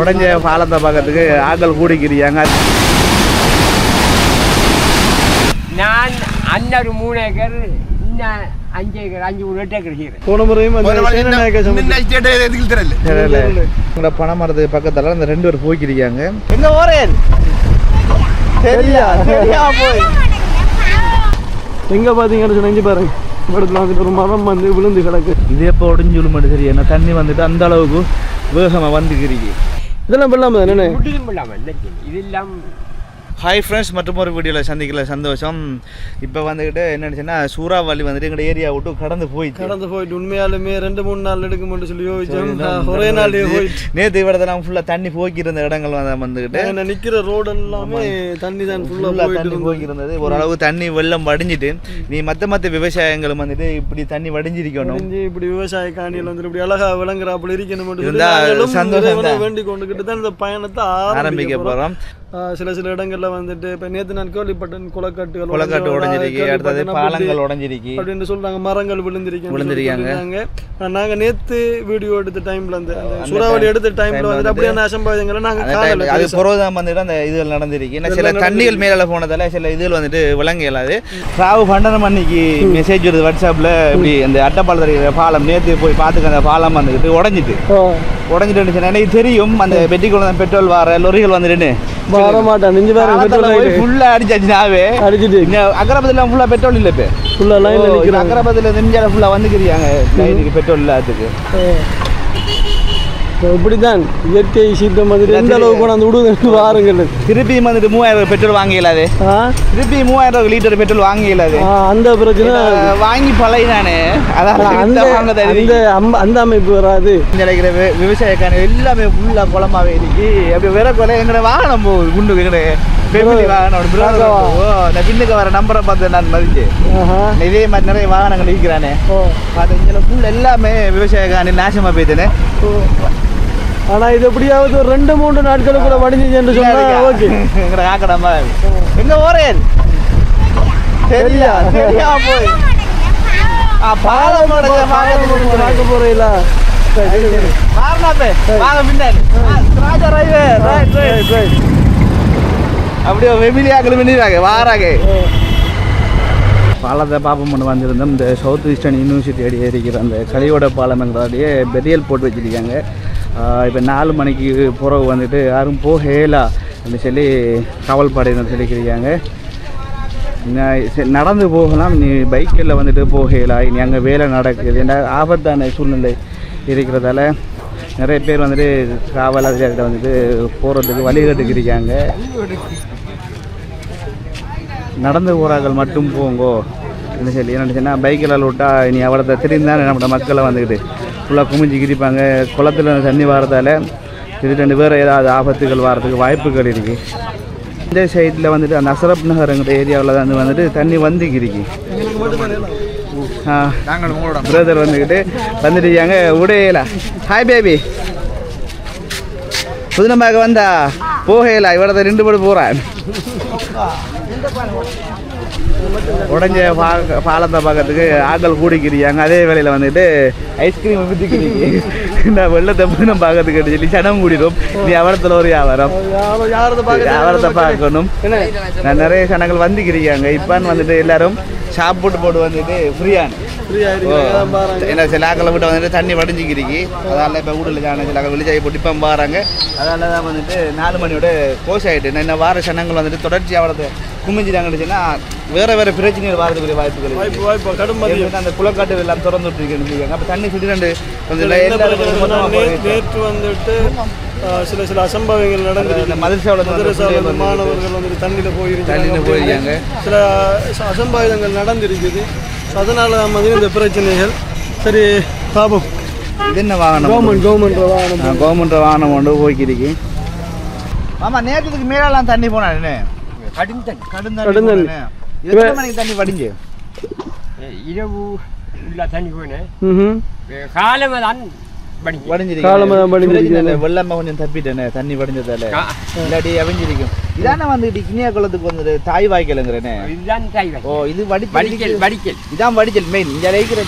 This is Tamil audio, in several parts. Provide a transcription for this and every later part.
உடஞ்ச பாலத்தை பார்க்கறதுக்கு ஆட்கள் கூடிக்கிறியாங்க. நான் அன்னொரு மூணு ஏக்கர் இன்னும் அஞ்சு ஏக்கர் அஞ்சு மூணு எட்டு ஏக்கர் செய்கிறேன் போன முறையும் உங்களோட பனை மரத்துக்கு பக்கத்தில் அந்த ரெண்டு பேர் போய்க்கிறியாங்க. எங்க ஓரேன் சரியா சரியா போய். எங்க பாத்தீங்கன்னு சொன்னா இங்க பாருங்க. இடத்துல வந்துட்டு ஒரு மரம் வந்து விழுந்து கிடக்கு. இது எப்போ உடஞ்சு விழுமாட்டு சரி என்ன தண்ணி வந்துட்டு அந்த அளவுக்கு வேகமாக வந்துக்கிறீங்க. இதெல்லாம் பண்ணலாமா என்ன இல்லாமல் இது இல்லாம ஹாய் ஃப்ரெண்ட்ஸ் மற்றும் ஒரு வீடியோவில் சந்திக்கல சந்தோஷம். இப்போ வந்துக்கிட்டு என்ன நினச்சுன்னா சூறாவளி வந்துட்டு எங்கள் ஏரியா விட்டு கடந்து போயிடுச்சு கடந்து போயிட்டு உண்மையாலுமே ரெண்டு மூணு நாள் எடுக்கும்னு சொல்லி யோசிச்சோம். ஒரே நாள் போயிட்டு. நேற்று விடத்தெல்லாம் ஃபுல்லாக தண்ணி போய்க்கிருந்த இடங்கள் வந்து வந்துக்கிட்டு நான் நிக்கிற ரோடு எல்லாமே தண்ணி தான் ஃபுல்லா ஃபுல்லாக போயிட்டு தண்ணி இருந்தது. போய்க்கிருந்தது. ஓரளவு தண்ணி வெள்ளம் வடிஞ்சிட்டு நீ மற்ற மற்ற விவசாயங்களும் வந்துட்டு இப்படி தண்ணி வடிஞ்சிருக்கணும். இப்படி விவசாய காணியில் வந்து இப்படி அழகா விளங்குறாப்புல இருக்கணும் இருந்தா சந்தோஷம். வேண்டி கொண்டுகிட்டு தான் இந்த பயணத்தை ஆரம்பிக்க போகிறோம் சில சில இடங்கள்ல வந்துட்டு இப்ப நேத்து நான் கேள்விப்பட்டேன் குளக்கட்டுகள் குளக்காட்டு உடைஞ்சு, உடஞ்சிருக்கு அடுத்தது பாலங்கள் உடஞ்சிருக்கு. அப்படின்னு சொல்றாங்க மரங்கள் விழுந்திருக்கு விழுந்திருக்காங்க. நாங்க நேத்து வீடியோ எடுத்த டைம்ல அந்த சூறாவளி எடுத்த டைம்ல வந்துட்டு அப்படியான அசம்பாவிதங்களை நாங்க அது. புறவுதான் வந்துட்டு அந்த இதுகள் நடந்திருக்கு. ஏன்னா சில தண்ணிகள் மேலே போனதால சில இதுகள் வந்துட்டு விளங்க இயலாது ராவு பன்னெண்டு மணிக்கு மெசேஜ் வருது வாட்ஸ்அப்பில் இப்படி அந்த அட்டப்பாலம் தெரிகிற பாலம் நேற்று போய் பார்த்துக்க அந்த பாலம் வந்துக்கிட்டு உடஞ்சிட்டு. உடஞ்சிட்டு எனக்கு தெரியும் அந்த பெட்டிக்குள்ள பெட்ரோல் வர லொரிகள் வந்துட்டு வர மாட்டான். நெஞ்சு பாருங்க பெட்ரோல் ஆயிட்டு. ஃபுல்லாக அடிச்சாச்சு நாவே. அடிச்சிட்டு. அக்கரபத்தில் ஃபுல்லாக பெட்ரோல் இல்லை இப்போ. ஃபுல்லா லைன்ல நிக்கிறாங்க அக்கரபத்தில் நெஞ்சால ஃபுல்லாக வந்துக்கிறியாங்க லைனுக்கு பெட்ரோல் இல்லாததுக்கு. இப்படிதான் இயற்கை சீத்த மாதிரி எந்த அளவுக்கு கொண்டாந்து விடுங்க வாருங்கள். திருப்பியும் வந்துட்டு மூவாயிரம் பெட்ரோல் வாங்க இயலாது திருப்பி மூவாயிரம் லிட்டர் பெட்ரோல் வாங்க இயலாது அந்த பிரச்சனை வாங்கி பழையினானே அதான் அந்த அந்த அம்- அந்த அமைப்பு வராது. நினைக்கிற விவசாயக்கான எல்லாமே ஃபுல்லாக குளமாவே இருக்கு அப்படி வேற கொலை எங்கட வாகனம் போகுது குண்டு எங்கட ஃபேமிலி வாகனம் நான் பின்னுக்கு வர நம்பரை பார்த்து நான் மதிச்சு. இதே மாதிரி நிறைய வாகனங்கள் இருக்கிறானே. ஓ. பார்த்து இங்கே ஃபுல் எல்லாமே விவசாயக்கான நாசமாக போயிட்டேனே ஆனா இது எப்படியாவது ஒரு ரெண்டு மூன்று நாட்களுக்குள்ள வடிஞ்சிச்சு என்று சொன்னா ஓகே. எங்கட காக்கடமா எங்க ஓரேன் சரியா சரியா போய். பாலம் பாலம் பார்க்க போறீங்களா அப்படியே வெமிலியாக்கள் பண்ணிடுறாங்க வாராங்க பாலத்தை பாப்பம் பண்ண வந்திருந்தோம். இந்த சவுத் ஈஸ்டர்ன் யூனிவர்சிட்டி அடியே இருக்கிற அந்த கலியோட பாலம்ங்கிறதையே பெரியல் போட்டு வச்சிருக்காங்க. இப்போ நாலு மணிக்கு புறவு வந்துட்டு யாரும் போகலா அப்படின்னு சொல்லி காவல்படையினர் சொல்லிக்கிறாங்க சரி, நடந்து போகலாம். நீ பைக்கில் வந்துட்டு போகலா. இனி அங்கே வேலை நடக்குது. ஏன்னா ஆபத்தான சூழ்நிலை இருக்கிறதால நிறைய பேர் வந்துட்டு காவல் அதிகாரிகிட்ட வந்துட்டு போகிறதுக்கு வழிகட்டுக்கு நடந்து போகிறார்கள் மட்டும் போங்கோ என்ன சொல்லி என்ன சொன்னால் பைக்கில் விட்டால் இனி அவ்வளோ திரும்பி தான் நம்மளோட மக்களை வந்துக்கிட்டு. ஃபுல்லாக குமிஞ்சு கிரிப்பாங்க குளத்துல தண்ணி வரதால திடீர்னு வேறு ஏதாவது ஆபத்துகள் வர்றதுக்கு வாய்ப்புகள் இருக்குது இந்த சைடில் வந்துட்டு அந்த அசரப் நகருங்கிற ஏரியாவில் தான் வந்துட்டு தண்ணி வந்து வந்துக்கிருக்கு பிரதர் வந்துக்கிட்டு வந்துட்டுருக்காங்க உடையலா. ஹாய் பேபி புதுனமாக வந்தா போகையில இவரத ரெண்டு பேர் போகிறான் உடஞ்ச பா பாலத்தை பார்க்கறதுக்கு ஆட்கள் கூடிக்கிறியாங்க. அதே வேளையில் வந்துட்டு ஐஸ்கிரீம் விற்றுக்கிறீங்க இந்த வெள்ளத்தை பூனம் பார்க்கறதுக்கு சொல்லி சனம் கூடிடும். நீ அவரத்தில் ஒரு வியாபாரம். அவரத்தை பார்க்கணும். நான் நிறைய சனங்கள் வந்துக்கிறீங்க இப்பான்னு வந்துட்டு எல்லாரும் சாப்பிட்டு போட்டு வந்துட்டு ஃப்ரீயான ஃப்ரீ என்ன சில ஆக்களை விட்டு வந்துட்டு தண்ணி வடிஞ்சிக்கிறீங்க அதனால இப்போ வீட்டில் ஜான சில ஆக்கள் வெளிச்சாய் போட்டு இப்போ பாருங்க. அதனால தான் வந்துட்டு நாலு மணியோட கோஷ் ஆகிட்டு நான் இன்னும் வார சனங்கள் வந்துட்டு தொடர்ச்சியாக வரது குமிஞ்சிட்டாங்கன்னு வேற வேற பிரச்சனைகள் வரதுக்குரிய வாய்ப்புகள். வாய்ப்பு வாய்ப்பு கடும் அந்த குளக்காட்டு எல்லாம் திறந்து விட்டுருக்கேன்னு அப்போ தண்ணி திடீரெண்டு கொஞ்சம். நேற்று வந்துட்டு சில சில அசம்பாவிகள் இந்த நடந்திருக்கு. மதரசாவில் மாணவர்கள் வந்துட்டு தண்ணியில் தண்ணியில போயிருக்காங்க போயிருக்காங்க. சில அசம்பாவிதங்கள் நடந்திருக்குது. அதனால தான் வந்து இந்த பிரச்சனைகள். சரி பாபம் இது என்ன வாகனம்? கவர்மெண்ட் கவர்மெண்ட் வாகனம். கவர்மெண்ட் வாகனம் கொண்டு போய்க்கிருக்கு. ஆமா நேரத்துக்கு மேலாம் தண்ணி போனானே கடும் தண்ணி கடும் கடும் தண்ணி. தண்ணி எத்தனை மணிக்கு தண்ணி வடிஞ்சு இரவு உள்ள தண்ணி போனேன். காலம் தான் வெள்ளமா கொஞ்சம் தப்பிட்டேனே தண்ணி வடிஞ்சதால இல்லாட்டி அவிஞ்சிருக்கும் இதானே வந்துட்டு கிணியா குளத்துக்கு வந்துட்டு தாய் வாய்க்கலுங்கிறேனே இதுதான் டைவன் ஓ இது வடிச்சல் வடிக்கல் வடிக்கல் இதான் வடிச்சல் மெயின் இங்க இருக்கிற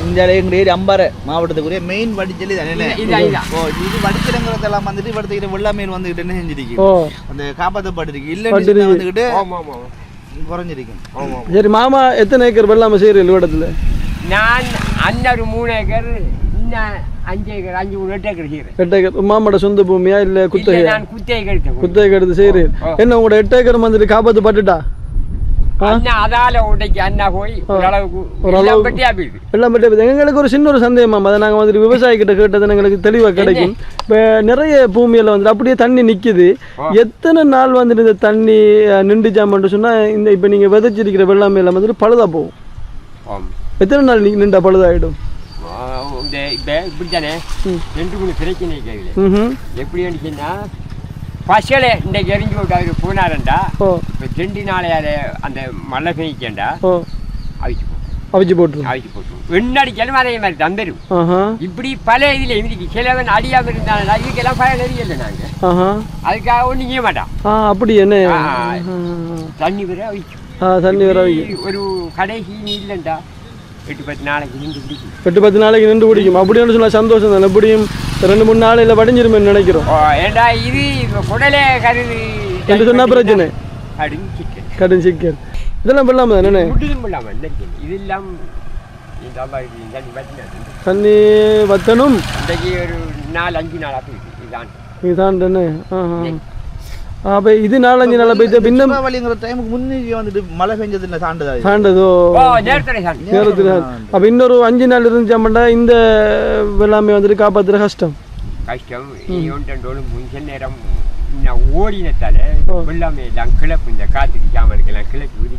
இந்த எங்களுடைய அம்பாறை மாவட்டத்துக்குரிய மெயின் வடிச்சலி தானே இது-. ஓ இது வடிச்சலங்கிறதெல்லாம் வந்துட்டு இவடத்துக்கிட்ட வெள்ளாமையில் வந்துக்கிட்டு என்ன செஞ்சிருக்கு ஓ. அந்த காப்பாற்றப்பட்டிருக்கு பட்டிருக்கு. இல்லைன்னு வந்துக்கிட்டு குறைஞ்சிருக்கும். சரி மாமா எத்தனை ஏக்கர் வெள்ளாம செய்யறீங்க இடத்துல நான் அன்னொரு மூணு ஏக்கர் அஞ்சு ஏக்கர் அஞ்சு மூணு எட்டு ஏக்கர் எட்டு ஏக்கர். மாமாட சொந்த பூமியா இல்ல நான் குத்தகை குத்தகை எடுத்து ஆ. என்ன உங்களோட எட்டு ஏக்கர் வந்துட்டு காப்பாத்து பட்டுட்டா எங்களுக்கு ஒரு சின்ன ஒரு சந்தேகம் அதை நாங்கள் வந்துட்டு விவசாயிகிட்ட கேட்டது எங்களுக்கு தெளிவாக கிடைக்கும் இப்போ நிறைய பூமியில் வந்துட்டு அப்படியே தண்ணி நிற்கிது. எத்தனை நாள் வந்துட்டு இந்த தண்ணி நின்றுச்சாமன்ட்டு சொன்னால் இந்த இப்போ நீங்கள் விதைச்சிருக்கிற வெள்ளாமையெல்லாம் வந்துட்டு பழுதாக போகும் எத்தனை நாள் நின்றா பழுதாயிடும் இந்த இப்போ. ரெண்டு மூணு பிரச்சனை எப்படி இருந்துச்சுன்னா பசலை இன்றைக்கு எரிஞ்சு விட்டு அவர் போனாரண்டா. இப்போ ரெண்டு நாளையால அந்த மழை பெய்க்கண்டா ஓ. அவிச்சு போட்டு. அவிச்சு அவிச்சு போட்டு வெண்ணடிக்கலும் அதே மாதிரி தந்துடும் இப்படி பல இதில் இருக்கு சிலவன் அடியாமல் இருந்தாலும் இதுக்கெல்லாம் பயன் அறியலை நாங்கள் ஆஹா. அதுக்காக ஒன்றும் செய்ய மாட்டான் அப்படி என்ன. தண்ணி வர அவிச்சு தண்ணி வர ஒரு கடைசி நீ இல்லைண்டா. எட்டு பத்து நாளைக்கு நின்று பிடிக்கும் அப்படின்னு சொன்னால் சந்தோஷம் தானே? எப்படியும் ரெண்டு மூணு நாளையில் வடிஞ்சிருமே நினைக்கிறோம். ஓ ஏண்டா இது குடலே கருது. என்று சொன்னா பிரச்சனை. அப்படின்னு சிக்கன் கடும் சிக்கல். இதெல்லாம் பண்ணலாமா தானே? இது இல்லாம நாள். தண்ணி இன்றைக்கு ஒரு நாலு அஞ்சு போயிடுது இதுதான் இதுதான் தானே? ஆஹா. அப்போ இது நாலஞ்சு நாள் போயிட்டு பின்ன வழிங்கிற டைமுக்கு முன்னே வந்துட்டு மழை பெஞ்சதுல தாண்டுதா இது? தாண்டதோ ஓ நேரத்தோட சார் நேரத்தில் அப்போ இன்னொரு அஞ்சு நாள் இருந்துச்சாமண்டா இந்த வெள்ளாமை வந்துட்டு காப்பாற்றுற கஷ்டம். கஷ்டம். முன்ச நேரம் நான் ஓடினத்தால. எல்லாமே எல்லாம் கிளப்பு இந்த காத்துக்கு கிளப்பி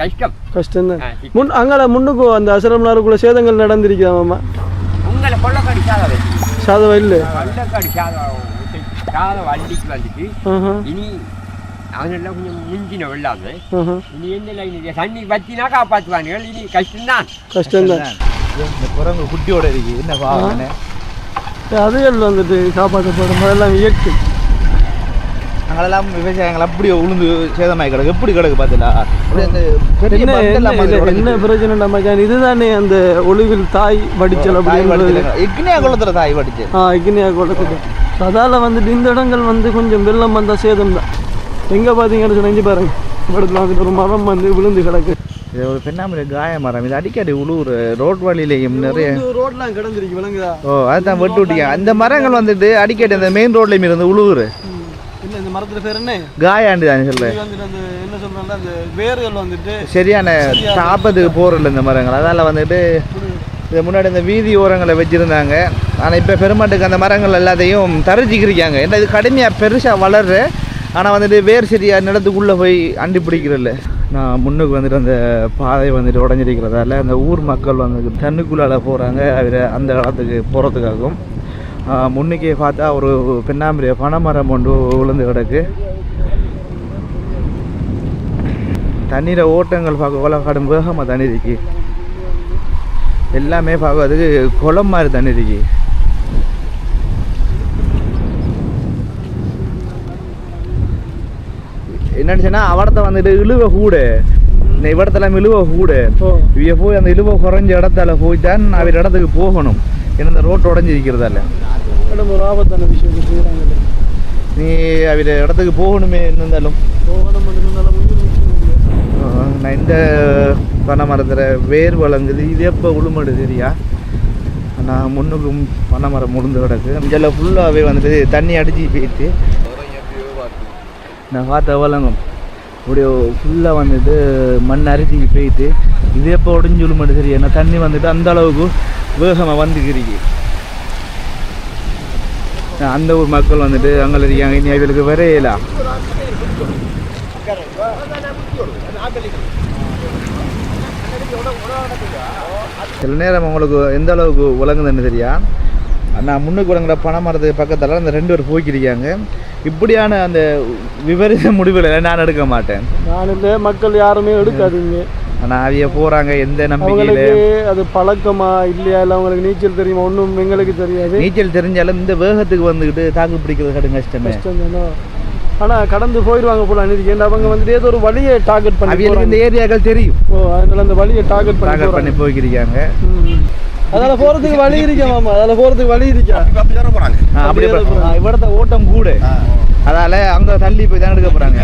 கஷ்டம். கஷ்டம் தான். முன் முன்னுக்கு அந்த அசரம்னாருக்குள்ள சேதங்கள் நடந்திருக்குதா மாமா உங்களை கொள்ளக்காடி இல்லை. சாதம் சாதம் வண்டிக்கு வந்துட்டு இனி அவனெல்லாம் கொஞ்சம் முந்தின வெள்ளாம ஆஹா இனி என்ன தண்ணி வச்சினா காப்பாற்றுவானுங்க இனி கஷ்டம்தான் கஷ்டம்தான் இந்த குரங்கு குட்டியோட இருக்கு என்ன பாவனை அதுகள் வந்துட்டு காப்பாற்றப்படும் அதெல்லாம் இயற்கை அங்கெல்லாம் விவசாயங்கள் அப்படியே உளுந்து சேதமாய் கிடக்கு. எப்படி கிடக்கு பார்த்தீங்களா என்ன. பிரச்சனை மச்சான் இதுதானே அந்த ஒளிவில் தாய் வடிச்சல் வடிச்சல். இக்னியா குளத்துல தாய் வடிச்சு ஆ இக்னியா குளத்துக்கு. அதால வந்துட்டு இந்த இடங்கள் வந்து கொஞ்சம் வெள்ளம் வந்தால் சேதம் தான் எங்கே பார்த்தீங்கன்னு சொன்னா பாருங்க. இடத்துல வந்துட்டு ஒரு மரம் வந்து விழுந்து கிடக்கு. இது ஒரு பெண்ணாமரை காய மரம். இது அடிக்கடி உழுவுற ரோட் வழியிலையும் நிறைய ரோட்லாம் கிடந்திருக்கு விளங்குதா ஓ அதுதான் வெட்டு விட்டீங்க அந்த மரங்கள் வந்துட்டு அடிக்கடி அந்த மெயின் ரோட்லையும் இருந்து உழுவுறு. மரத்துல பேர் என்ன? காயாண்டு தான் சொல்றேன் இது வந்துட்டு அந்த என்ன சொல்றாங்க அந்த வேர்கள் வந்துட்டு சரியான தாப்பத்துக்கு போறதில்ல இந்த மரங்கள். அதால வந்துட்டு இது முன்னாடி இந்த வீதி ஓரங்களை வச்சுருந்தாங்க. ஆனால் இப்போ பெருமாட்டுக்கு அந்த மரங்கள் எல்லாத்தையும் தரிச்சிக்கிருக்காங்க. ஏன்னா இது கடுமையாக பெருசாக வளர்ற ஆனால் வந்துட்டு வேர் சரியா நிலத்துக்குள்ளே போய் அண்டி பிடிக்கிறதில்ல. நான் முன்னுக்கு வந்துட்டு அந்த பாதை வந்துட்டு உடஞ்சிருக்கிறதால அந்த ஊர் மக்கள் வந்து தண்ணுக்குள்ளால போகிறாங்க அவர் அந்த காலத்துக்கு போகிறதுக்காகவும் முன்னுக்கே பார்த்தா ஒரு பெண்ணாம்பரிய பனைமரம் ஒன்று விழுந்து கிடக்கு. தண்ணீரை ஓட்டங்கள் பார்க்க கொல கடும் வேகமாக தண்ணி இருக்கு. எல்லாமே பார்க்கறதுக்கு குளம் மாதிரி தண்ணி இருக்கு. என்னன்னு சொன்னா அவடத்தை வந்துட்டு இழுவ கூட. இந்த இவடத்தெல்லாம் இழுவ கூட. இவ போய் அந்த இழுவ குறைஞ்ச இடத்தால போய் தான் அவர் இடத்துக்கு போகணும். ஏன்னா இந்த ஆபத்தான விஷயம் செய்கிறாங்க நீ அவர் இடத்துக்கு போகணுமே இருந்தாலும். போகணும் சொன்னாலும் முடிஞ்சு ஆஹ் நான் இந்த பனை மரத்தில் வேர் வளங்குது இது எப்போ உளுமடு தெரியா? நான் முன்னுக்கும் பனை மரம் முழுந்து கிடக்கு. இதில் ஃபுல்லாகவே வந்துட்டு தண்ணி அடிச்சு போயிட்டு. நான் பார்த்த வளங்கும் அப்படியே ஃபுல்லாக வந்துட்டு மண் அரிசிக்கு போயிட்டு. இது எப்போ உடஞ்சி உளுமடு தெரியா? நான் தண்ணி வந்துட்டு அந்த அளவுக்கு வேகமாக வந்துக்கிறீங்க அந்த ஊர் மக்கள் வந்துட்டு அங்கே இருக்காங்க இனி அவங்களுக்கு வரையலாம் சில நேரம் உங்களுக்கு எந்த அளவுக்கு விளங்குதுன்னு தெரியா? நான் முன்னுக்கு விளங்குற பனை மரத்துக்கு பக்கத்தில் அந்த ரெண்டு பேர் போய்க்கிருக்காங்க. இப்படியான அந்த விபரீத முடிவுகளை நான் எடுக்க மாட்டேன். நான் இந்த மக்கள் யாருமே எடுக்காதீங்க. ஆனால் அவிய போகிறாங்க எந்த நம்பிக்கையில்? அது பழக்கமா இல்லையா? இல்லை அவங்களுக்கு நீச்சல் தெரியுமா? ஒன்றும் எங்களுக்கு தெரியாது. நீச்சல் தெரிஞ்சாலும் இந்த வேகத்துக்கு வந்துக்கிட்டு தாக்கு பிடிக்கிறது கடும் கஷ்டமே. ஆனால் கடந்து போயிடுவாங்க போல அநீதி ஏன்னா அவங்க வந்துட்டு ஏதோ ஒரு வழியை டார்கெட் பண்ணி இந்த ஏரியாக்கள் தெரியும். ஓ அதனால அந்த வழியை டார்கெட் பண்ணி டார்கெட் பண்ணி போய்க்கிறாங்க அதில் போகிறதுக்கு வழி இருக்கா மாமா? அதில் போகிறதுக்கு வழி இருக்கா? அப்படியே போகிறாங்க இவ்வளோத்த ஓட்டம் கூட. அதால அங்கே தள்ளி போய் தான் எடுக்க போகிறாங்க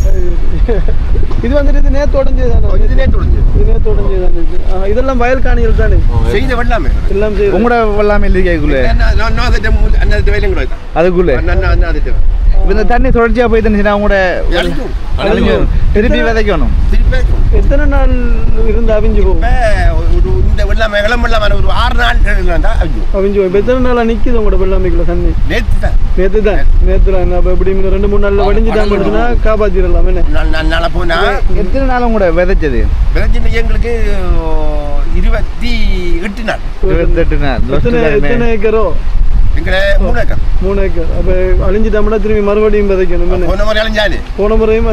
இது வந்துட்டு இது நேத்து உடஞ்சது தானே இதுலே தொழிஞ்சு இது நேத்து உடஞ்சது தானே இது. இதெல்லாம் வயல் காணிகள் தானே? செய்த வெள்ளாமே எல்லாம் செய்யுது உங்களோட எல்லாமே இல்லைக்குள்ள அன்னது வேலையும் கூட அதுக்குள்ள. இப்ப இந்த தண்ணி தொடர்ச்சியா போய் தந்துச்சுன்னா. அழிஞ்சிரும். திருப்பி விதைக்கணும். எத்தனை நாள் இருந்து அவிஞ்சு போகும்? ஒரு இந்த வெள்ளாமை இளம் வெள்ளாமை ஒரு ஆறு நாள் இருந்தா அழிஞ்சு அவிஞ்சு போகும். எத்தனை நாளா நிக்குது உங்களோட வெள்ளாமைக்குள்ள தண்ணி? நேற்று தான். நேத்து தான் நேத்து தான் அப்ப எப்படி இன்னும் ரெண்டு மூணு நாள்ல வடிஞ்சுட்டாங்க அப்படின்னா காப்பாத்திடலாம் என்ன? நாலு நாலு நாளா போனா? எத்தனை நாள் உங்களோட விதைச்சது? விளைஞ்சின எங்களுக்கு இருபத்தி எட்டு நாள். இருபத்தெட்டு நாள். எத்தனை எத்தனை ஏக்கரோ? எங்களை மூணு ஏக்கர். மூணு ஏக்கர். அப்ப அழிஞ்சிட்டோம்னா திரும்பி மறுபடியும் விதைக்கணும். என்ன? போன முறை அழிஞ்சாலே போன முறையும்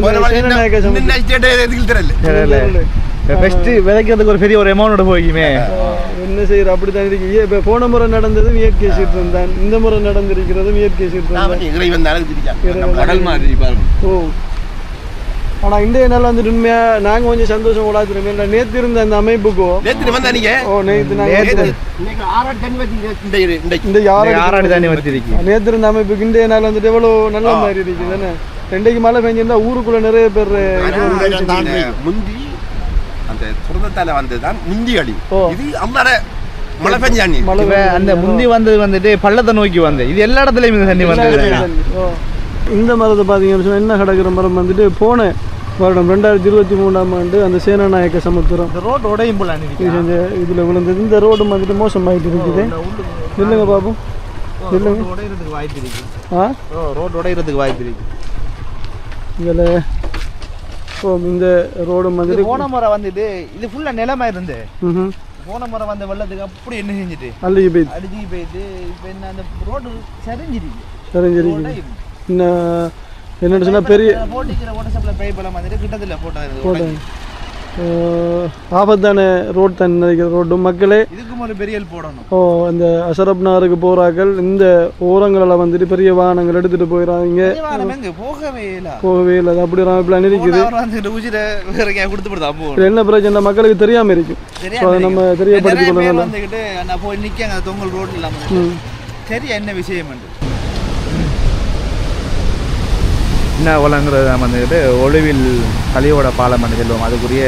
பெஸ்ட் விதைக்கிறதுக்கு ஒரு பெரிய ஒரு அமௌண்ட் போய்க்குமே. என்ன செய்யற அப்படித்தான் இருக்கு இப்ப போன முறை நடந்ததும் இயற்கை சீற்றம் தான். இந்த முறை நடந்திருக்கிறதும் இயற்கை இறைவன் கடல் மாதிரி ஓ. ஆனா இன்றைய நாள் வந்துட்டு உண்மையா நாங்க கொஞ்சம் சந்தோஷம் இல்லை நேத்து இருந்த அந்த அமைப்புக்கோ? நேற்று வந்தா நீங்க? ஓ நேத்து நாங்க நேத்து. இந்த இந்த இருந்த அமைப்புக்கு இன்றைய நாள் வந்துட்டு எவ்வளவு நல்ல மாதிரி இருக்குது தானே ரெண்டைக்கு மழை பெஞ்சிருந்தா ஊருக்குள்ள நிறைய பேர் முந்தி அந்த சுரதத்தால வந்ததுதான் முந்தி ஓ. இது அம்மாட மழை மழை இப்ப அந்த முந்தி வந்தது வந்துட்டு பள்ளத்தை நோக்கி வந்து இது எல்லா இடத்துலயும் இந்த தண்ணி வந்தது. இந்த மரத்தை பார்த்தீங்கன்னு சொன்னா என்ன கிடக்கிற மரம் வந்துட்டு போன வருடம் ரெண்டாயிரத்தி இருபத்தி மூணாம் ஆண்டு அந்த சேனநாயக்க சமுத்திரம். இந்த ரோட் உடையும் போல இதில் விழுந்தது. இந்த ரோடு வந்துட்டு மோசமாயிட்டு இருக்குது. இல்லைங்க பாப்போம் இல்லைங்க. ரோட் உடையறதுக்கு வாய்ப்பு இருக்கு. ஆ? ரோட் உடையறதுக்கு வாய்ப்பு இருக்கு. இதில் ஓ இந்த ரோடு வந்துட்டு போன முறை வந்துட்டு இது ஃபுல்லா நிலமா இருந்து. போன முறை வந்த வெள்ளத்துக்கு அப்படி என்ன செஞ்சுட்டு? அள்ளிக்கு போயிடுச்சு. அடிச்சு போயிட்டு இப்ப என்ன அந்த ரோடு சரிஞ்சிருக்கு சரி சரி இன்னும் என்னன்னு சொன்னால் பெரிய போட்டிக்கிற வாட்ஸ்அப்ல பே பண்ண வந்துட்டு கிட்டத்துல போட்டது ஆபத்தான ரோட் தான் நினைக்கிற ரோடு மக்களே. இதுக்கும் ஒரு பெரிய போடணும். ஓ அந்த அசரப்னாருக்கு போகிறார்கள் இந்த ஓரங்களில் வந்துட்டு பெரிய வாகனங்கள் எடுத்துகிட்டு எங்க? போகவே இல்ல. போகவே இல்லை. அப்படி இப்படி இருக்குது. என்ன பிரச்சனை? மக்களுக்கு தெரியாமல் இருக்கும். அதை நம்ம தெரியப்படுத்திக் நிறைய பேர் கொள்ளணும் வந்துகிட்டு நான் போய் நிக்காங்க தொங்கல் ரோட்ல இல்லாம ம் சரியா என்ன விஷயம் என்ன வளங்கிறது வந்துக்கிட்டு ஒளிவில் கலியோட பாலம் பண்ணி செல்வோம். அதுக்குரிய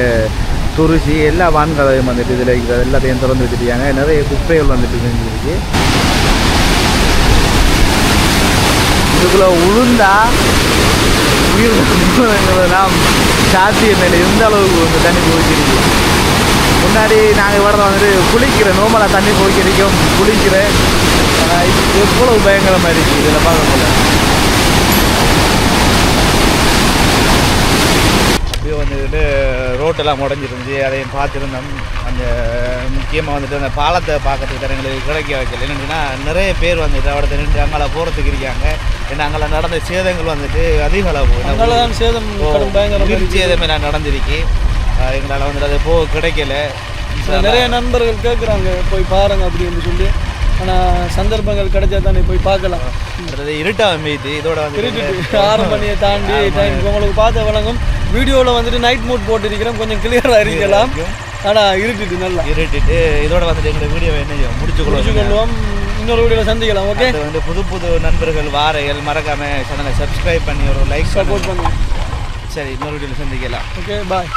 துருசி எல்லா வான்கதையும் வந்துட்டு இதில் இருக்கிறது எல்லாத்தையும் திறந்து வச்சுருக்காங்க நிறைய குப்பைகள் வந்துட்டு செஞ்சுருக்கு இதுக்குள்ளே உளுந்தா உயிர் நாம் சாத்திய இல்லை எந்த அளவுக்கு வந்து தண்ணி போய்ச்சிருக்கு முன்னாடி நாங்கள் வரத வந்துட்டு குளிக்கிறேன் நோமலாக தண்ணி போய்க்கிறோம் குளிக்கிறேன் இது எவ்வளவு பயங்கரமாக இருக்குது இதில் பார்க்கல வந்துட்டு ரோட்டெல்லாம் உடஞ்சிருந்துச்சு. அதையும் பார்த்துருந்தோம். அந்த முக்கியமாக வந்துட்டு அந்த பாலத்தை பார்க்கறதுக்கு தான் எங்களுக்கு கிடைக்க வைக்கல. என்னன்னா நிறைய பேர் வந்துட்டு அவட நின்று அங்கால போகிறதுக்கு இருக்காங்க. ஏன்னா அங்கே நடந்த சேதங்கள் வந்துட்டு அதிக அளவு. சேதம். சேதமே நான் நடந்திருக்கு. எங்களால் வந்துட்டு அது போக கிடைக்கல. நிறைய நண்பர்கள் கேட்குறாங்க போய் பாருங்க அப்படின்னு சொல்லி. ஆனால் சந்தர்ப்பங்கள் கிடைச்சா தானே போய் பார்க்கலாம். இருட்டாக மீது. இதோட வந்து இருட்டுட்டு ஆறு மணியை தாண்டி டைம் உங்களுக்கு பார்த்து வழங்கும். வீடியோவில் வந்துட்டு நைட் மூட் போட்டிருக்கிறோம். கொஞ்சம் கிளியராக இருக்கலாம். ஆனால் இருட்டுட்டு நல்லா. இருட்டிட்டு இதோட வந்துட்டு எங்களோட வீடியோ என்ன முடிச்சு முடிச்சு கொள்வோம் இன்னொரு வீடியோவில் சந்திக்கலாம் ஓகே வந்து புது புது நண்பர்கள் வாரைகள் மறக்காம சேனலை சப்ஸ்கிரைப் பண்ணி ஒரு லைக் சப்போர்ட் பண்ணுங்க. சரி இன்னொரு வீடியோவில் சந்திக்கலாம். Okay bye